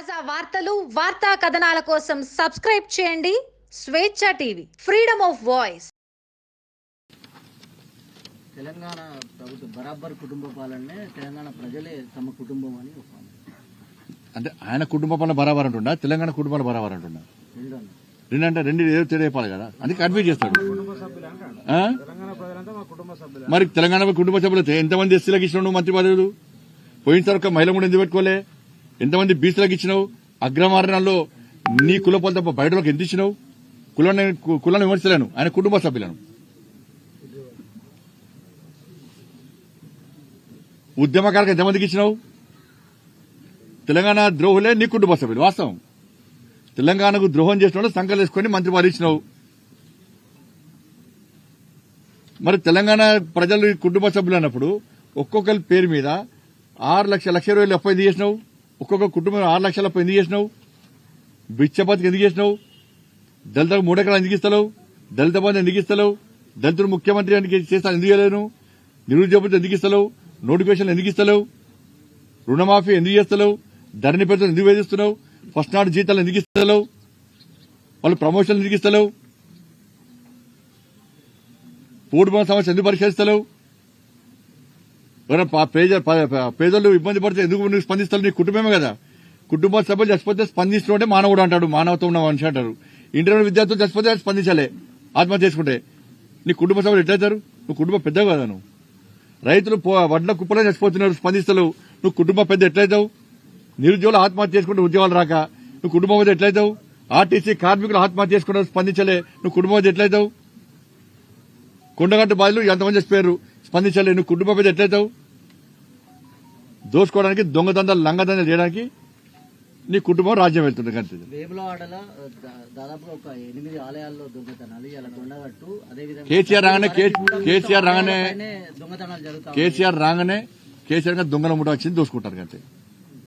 తాజా వార్తలు వార్తా కథనాల కోసం సబ్స్క్రైబ్ చేయండి. Swetcha TV freedom of voice. Telangana ప్రభుత్వ బరాబర్ కుటుంబ పాలనే తెలంగాణ ప్రజలే తమ కుటుంబం అని అంటే ఆయన కుటుంబ పనులు బరాబర్ అంటున్నా తెలంగాణ కుటుంబాలు బరాబర్ అంటున్నా రెండు అంటే రెండు ఏదో తెలియపాలి కదా. అందుకే కన్ఫ్యూజ్ చేస్తాడు? మరి తెలంగాణ కుటుంబ సభ్యులు ఎంతమంది ఎస్సీలకు ఇచ్చినావు నువ్వు మంత్రి పదవులు? పోయినసారి ఒక మహిళ కూడా ఎందుకు పెట్టుకోలే? ఎంతమంది బీసీలకు ఇచ్చినావు? అగ్రమారణాల్లో నీ కులపాలు తప్ప బయటలోకి ఎంత ఇచ్చినావు? కులాన్ని కులాన్ని విమర్శలేను ఆయన కుటుంబ సభ్యులను. ఉద్యమకారులకు ఎంతమందికి ఇచ్చినావు? తెలంగాణ ద్రోహులే నీ కుటుంబ సభ్యులు వాస్తవం. తెలంగాణకు ద్రోహం చేసిన వాళ్ళు సంకలు వేసుకొని మంత్రి పదవి ఇచ్చినావు. మరి తెలంగాణ ప్రజలు కుటుంబ సభ్యులు అన్నప్పుడు ఒక్కొక్కరి పేరు మీద ఆరు లక్షల లక్ష ఇరవై వేలు అప్పు చేసినావు ఒక్కొక్క కుటుంబం ఆరు లక్షల ఎందుకు చేసినావు? బిచ్చపతికి ఎందుకు చేసినావు? దళితులకు మూడు ఎకరాలు ఎందుకు ఇస్తలేవు? దళిత బంధు ఎందుకు ఇస్తలేవు? దళితుడు ముఖ్యమంత్రి చేస్తాను ఎందుకు చేయలేను? నిరుద్యోగులు ఎందుకు ఇస్తలేవు? నోటిఫికేషన్లు ఎందుకు ఇస్తలేవు? రుణమాఫీ ఎందుకు చేస్తలేవు? ధరణి పెద్దలు ఎందుకు వేధిస్తున్నావు? ఫస్ట్ నాడు జీతాలు ఎందుకు ఇస్తలేవు? వాళ్ళు ప్రమోషన్లు ఎందుకు ఇస్తలేవు? పూర్వ సమస్య ఎందుకు పరిష్కరిస్తలేవు? ఎవరైనా పేద పేదలు ఇబ్బంది పడితే ఎందుకు నువ్వు స్పందిస్తావు? నీ కుటుంబమే కదా. కుటుంబ సభ్యులు చచ్చిపోతే స్పందిస్తుంటే మానవుడు అంటాడు. మానవత్వం ఉన్న మనిషి అంటారు. ఇంటర్వ్యూ విద్యార్థులు చచ్చిపోతే స్పందించాలి. ఆత్మహత్య చేసుకుంటే. నీ కుటుంబ సభ్యులు ఎట్లయితారు? నువ్వు కుటుంబ పెద్ద కదా నువ్వు. రైతులు వడ్ల కుప్పలే చచ్చిపోతున్నారు స్పందిస్తలు నువ్వు కుటుంబ పెద్ద ఎట్లయితావు? నిరుద్యోగులు ఆత్మహత్య చేసుకుంటే ఉద్యోగాలు రాక. నువ్వు కుటుంబం మీద ఎట్లయితావు? ఆర్టీసీ కార్మికులు ఆత్మహత్య చేసుకున్నారు స్పందించలే. నువ్వు కుటుంబం మీద ఎట్లయితావు? కొండగట్టు బాధలు ఎంతమంది చచ్చిపోయారు? స్పందించలే. నువ్వు కుటుంబం మీద ఎట్లయితావు? దోసుకోవడానికి దొంగదందాలు లంగదందాలు చేయడానికి నీ కుటుంబం రాజ్యం వెళ్తుంది అంతే వేములవాడల దా- దాదాపుగా ఒక ఎనిమిది ఆలయాల్లో దొంగతనాలు ఇలా కొండగట్టు. అదేవిధంగా కేసీఆర్ రాగానే కేసీఆర్ రాగానే పైనే దొంగతనాలు జరుగుతాయి కేసీఆర్ రాగానే కేసీఆర్ దొంగల ముఠా వచ్చింది దోసుకుంటారు అంతే